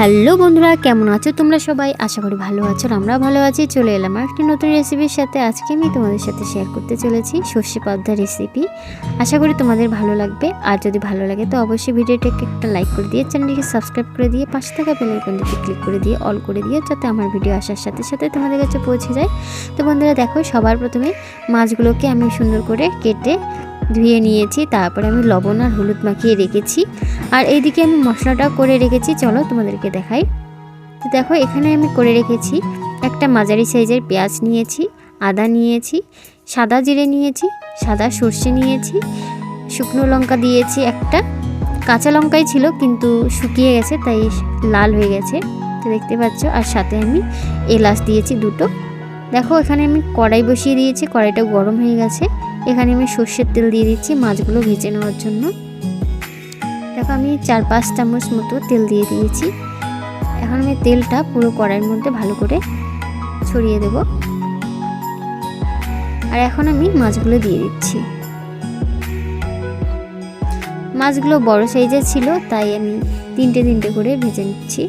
Hello বন্ধুরা, কেমন আছো তোমরা সবাই? আশা করি ভালো আছো আমরা ভালো আছি। চলে এলাম আর একটি নতুন রেসিপির সাথে। আজকে আমি তোমাদের সাথে শেয়ার করতে চলেছি সর্ষে পাবদা রেসিপি আশা করি তোমাদের ভালো লাগবে। আর যদি ভালো লাগে তো অবশ্যই ভিডিওটাকে একটা লাইক করে দিয়ে চ্যানেলটিকে সাবস্ক্রাইব করে দিয়ে পাশে থাকা বেল আইকনটিতে ক্লিক করে দিয়ে অল করে দিয়ে যাতে আমার ভিডিও আসার সাথে সাথে তোমাদের কাছে পৌঁছে যায়। তো বন্ধুরা দেখো, সবার প্রথমে মাছগুলোকে আমি সুন্দর করে কেটে ধুয়ে নিয়েছি, তারপরে আমি লবণ আর হলুদ মাখিয়ে রেখেছি। আর এইদিকে আমি মশলাটা করে রেখেছি, চলো তোমাদেরকে দেখাই। তো দেখো, এখানে আমি করে রেখেছি একটা মাঝারি সাইজের পেঁয়াজ নিয়েছি, আদা নিয়েছি, সাদা জিরে নিয়েছি, সাদা সর্ষে নিয়েছি, শুকনো লঙ্কা দিয়েছি একটা। কাঁচা লঙ্কাই ছিল, কিন্তু শুকিয়ে গেছে, তাই লাল হয়ে গেছে। তো দেখতে পাচ্ছ, আর সাথে আমি এলাচ দিয়েছি দুটো। দেখো, এখানে আমি কড়াই বসিয়ে দিয়েছি কড়াইটা গরম হয়ে গেছে। এখানে আমি সর্ষের তেল দিয়ে দিচ্ছি মাছগুলো ভেজে নেওয়ার জন্য। দেখো আমি চার পাঁচ চামচ মতো তেল দিয়ে দিয়েছি। এখন আমি তেলটা পুরো কড়াইয়ের মধ্যে ভালো করে ছড়িয়ে দেব। আর এখন আমি মাছগুলো দিয়ে দিচ্ছি। মাছগুলো বড় সাইজের ছিল, তাই আমি তিনটে তিনটে করে ভেজে নিচ্ছি।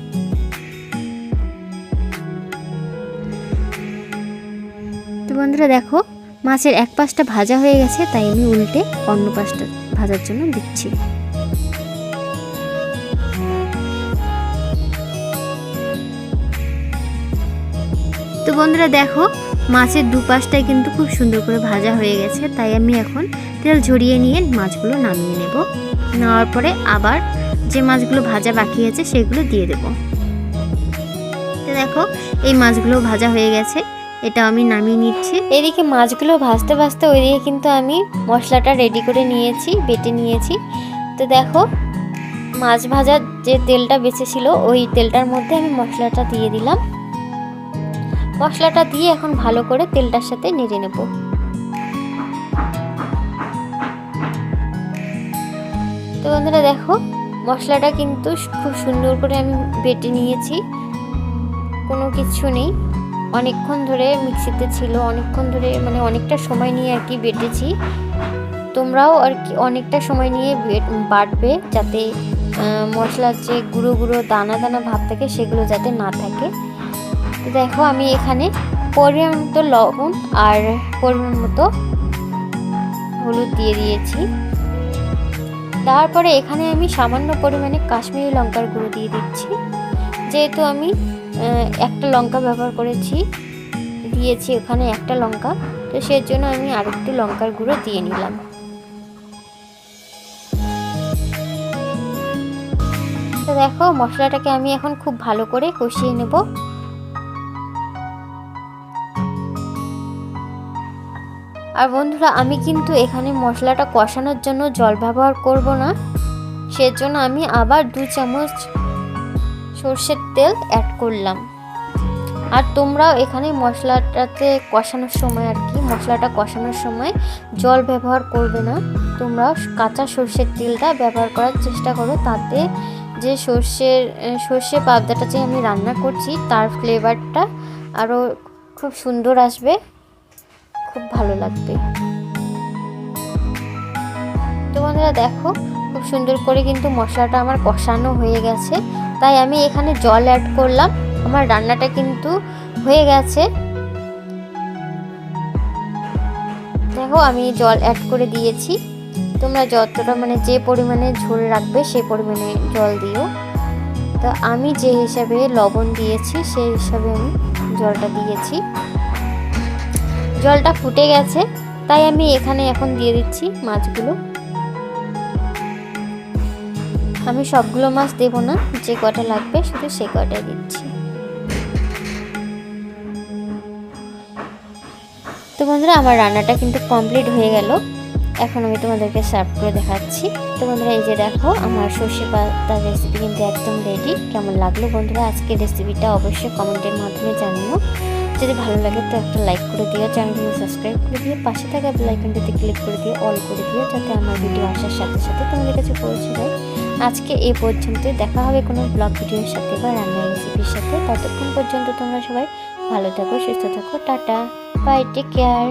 তো বন্ধুরা দেখো মাছের এক পাশটা ভাজা হয়ে গেছে, তাই আমি উল্টে অন্য পাশটা ভাজার জন্য দিচ্ছি। তো বন্ধুরা দেখো, মাছের দুপাশটাই কিন্তু খুব সুন্দর করে ভাজা হয়ে গেছে, তাই আমি এখন তেল ঝরিয়ে নিয়ে মাছগুলো নামিয়ে নেব। নেওয়ার পরে আবার যে মাছগুলো ভাজা বাকি আছে, সেগুলো দিয়ে দেব। দেখো, এই মাছগুলো ভাজা হয়ে গেছে। এটা আমি নামিয়ে নিচ্ছি। এদিকে মাছগুলো ভাজতে ভাজতে ওইদিকে কিন্তু আমি মশলাটা রেডি করে নিয়েছি, বেটে নিয়েছি। তো দেখো, মাছ ভাজার যে তেলটা বেঁচে ছিল, ওই তেলটার মধ্যে আমি মশলাটা দিয়ে দিলাম। মশলাটা দিয়ে এখন ভালো করে তেলটার সাথে নেড়ে নেব। তো বন্ধুরা দেখো, মশলাটা কিন্তু খুব সুন্দর করে আমি বেটে নিয়েছি। কোনো কিছু নেই। অনেকক্ষণ ধরে মিক্সিতে ছিল, অনেকক্ষণ ধরে মানে অনেকটা সময় নিয়ে আর কি বেটেছি। তোমরাও আর কি অনেকটা সময় নিয়ে বাটবে যাতে মশলার যে গুঁড়ো গুঁড়ো দানা দানা ভাব থাকে সেগুলো যাতে না থাকে। তো দেখো আমি এখানে পরিমাণ মতো লবণ আর পরিমাণ মতো হলুদ দিয়ে দিয়েছি। তারপরে এখানে আমি সামান্য পরিমাণে কাশ্মীরি লঙ্কার গুঁড়ো দিয়ে দিচ্ছি। যেহেতু আমি একটা লঙ্কা ব্যবহার করেছি। দিয়েছি ওখানে একটা লঙ্কা। তো সেই জন্য আমি আরেকটু লঙ্কার গুঁড়ো দিয়ে নিলাম। তো দেখো, মশলাটাকে আমি এখন খুব ভালো করে কষিয়ে নেব। আর বন্ধুরা, আমি কিন্তু এখানে মশলাটা কষানোর জন্য জল ব্যবহার করব না। সেজন্য আমি আবার দু চামচ সর্ষের তেল অ্যাড করলাম। আর তোমরাও এখানে মশলাটাতে কষানোর সময় আর কি, মশলাটা কষানোর সময় জল ব্যবহার করবে না। তোমরা কাঁচা সর্ষের তেলটা ব্যবহার করার চেষ্টা করো, তাতে যে সর্ষের সর্ষে পাবদাটা যে আমি রান্না করছি, তার ফ্লেভারটা আরও খুব সুন্দর আসবে, খুব ভালো লাগবে। তো বন্ধুরা দেখো, খুব সুন্দর করে কিন্তু মশলাটা আমার কষানো হয়ে গেছে। তাই আমি এখানে জল অ্যাড করলাম। আমার রান্নাটা কিন্তু হয়ে গেছে। দেখো, আমি জল অ্যাড করে দিয়েছি। তোমরা যতটা মানে যে পরিমাণে ঝোল রাখবে সেই পরিমাণে জল দিও। তো আমি যে হিসাবে লবণ দিয়েছি, সেই হিসাবে আমি জলটা দিয়েছি। জলটা ফুটে গেছে, তাই আমি এখানে এখন দিয়ে দিচ্ছি মাছগুলো। আমি সবগুলো মাছ দেব না, যে কটা লাগবে শুধু সে কটাই দিচ্ছি। তো বন্ধুরা, আমার রান্নাটা কিন্তু কমপ্লিট হয়ে গেল। এখন আমি তোমাদেরকে সার্ভ করে দেখাচ্ছি। তো বন্ধুরা, এই যে দেখো, আমার সর্ষে পাতার রেসিপি কিন্তু একদম রেডি কেমন লাগল বন্ধুরা? আজকে রেসিপিটা অবশ্যই কমেন্টের মাধ্যমে জানিও। যদি ভালো লাগে তো একটা লাইক করে দিও, চ্যানেলটিকে সাবস্ক্রাইব করে দিও, পাশে থাকা বেলাইকনটিতে ক্লিক করে দিও অল করে দিও, যাতে আমার ভিডিও আসার সাথে সাথে তোমাদের কাছে পৌঁছে যায়। আজকে এই পর্যন্ত দেখা হবে কোনো ব্লগ ভিডিওর সাথে বা রান্নার রেসিপির সাথে। ততক্ষণ পর্যন্ত তোমরা সবাই ভালো থাকো, সুস্থ থাকো। টাটা। Bye take care